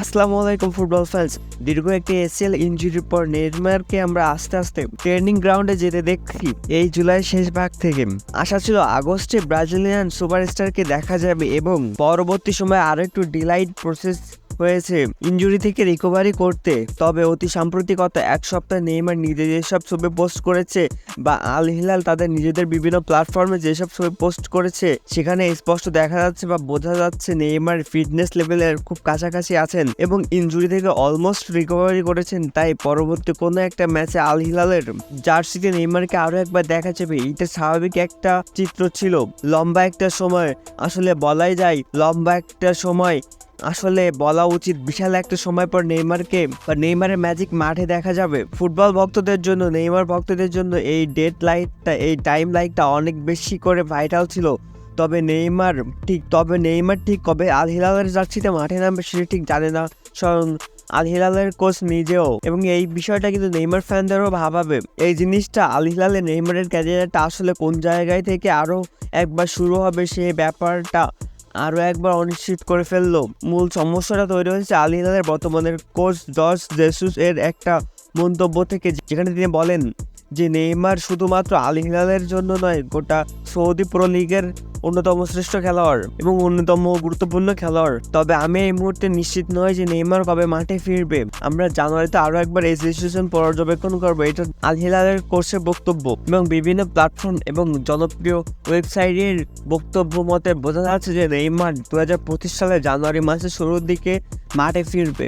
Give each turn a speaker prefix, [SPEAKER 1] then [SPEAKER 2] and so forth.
[SPEAKER 1] আসসালামু আলাইকুম, football fans দীর্ঘ একটি এসিএল ইনজুরির পর নেইমারকে আমরা আস্তে আস্তে ট্রেনিং গ্রাউন্ডে যেতে দেখছি এই জুলাই শেষ ভাগ থেকে। আশা ছিল আগস্টে ব্রাজিলিয়ান সুপারস্টারকে দেখা যাবে এবং পরবর্তী সময়ে আরেকটু ডিলাইট প্রসেস হয়েছে। ইনজুরি থেকে রিকভারি করতে। তবে অতি সাম্প্রতিকত এক সপ্তাহ নেইমার নিজে যেসব ছবি পোস্ট করেছে বা আল হিলাল তাদের নিজেদের বিভিন্ন প্ল্যাটফর্মে যেসব ছবি পোস্ট করেছে, সেখানে স্পষ্ট দেখা যাচ্ছে বা বোঝা যাচ্ছে নেইমার ফিটনেস লেভেলের খুব কাছাকাছি আছেন এবং ইনজুরি থেকে অলমোস্ট রিকভারি করেছেন। তাই পরবর্তী কোনো একটা ম্যাচে আল হিলালের জার্সিতে নেইমারকে আরও একবার দেখা যাবে। এটা স্বাভাবিক একটা চিত্র ছিল। লম্বা একটা সময়। আসলে বলাই যায় লম্বা একটা সময় আসলে বলা উচিত বিশাল একটা সময় পর নেইমারকে বা নেইমারের ম্যাজিক মাঠে দেখা যাবে। ফুটবল ভক্তদের জন্য, নেইমার ভক্তদের জন্য এই ডেট লাইটটা এই টাইম লাইটটা অনেক বেশি করে ভাইটাল ছিল। তবে নেইমার ঠিক, তবে নেইমার ঠিক কবে আল হিলালের জার্সিতে মাঠে নামবে সেটা ঠিক জানে না। স্বয়ং আল হিলালের কোচ নিজেও। এবং এই বিষয়টা কিন্তু নেইমার ফ্যানদেরও ভাবাবে। এই জিনিসটা আল হিলালে নেইমারের ক্যারিয়ারটা আসলে কোন জায়গায় থেকে আরও একবার শুরু হবে সে ব্যাপারটা আরও একবার অনিশ্চিত করে ফেলল। মূল সমস্যাটা তৈরি হয়েছে আল হিলালের বর্তমানের কোচ জর্জ জেসুস এর একটা মন্তব্য থেকে, যেখানে তিনি বলেন যে, নেইমার শুধুমাত্র আল হিলালের জন্য নয়, গোটা সৌদি প্রো লিগের অন্যতম শ্রেষ্ঠ খেলোয়াড় এবং অন্যতম গুরুত্বপূর্ণ খেলোয়াড়। তবে আমি এই মুহূর্তে নিশ্চিত নয় যে নেইমার কবে মাঠে ফিরবে। আমরা জানুয়ারিতে আরও একবার এই সিচুয়েশন পর্যবেক্ষণ করব। এটা আল হিলালের কোর্সের বক্তব্য এবং বিভিন্ন প্ল্যাটফর্ম এবং জনপ্রিয় ওয়েবসাইটের বক্তব্য মতে বোঝা যাচ্ছে যে নেইমার দু সালে জানুয়ারি মাসের শুরুর দিকে মাঠে ফিরবে।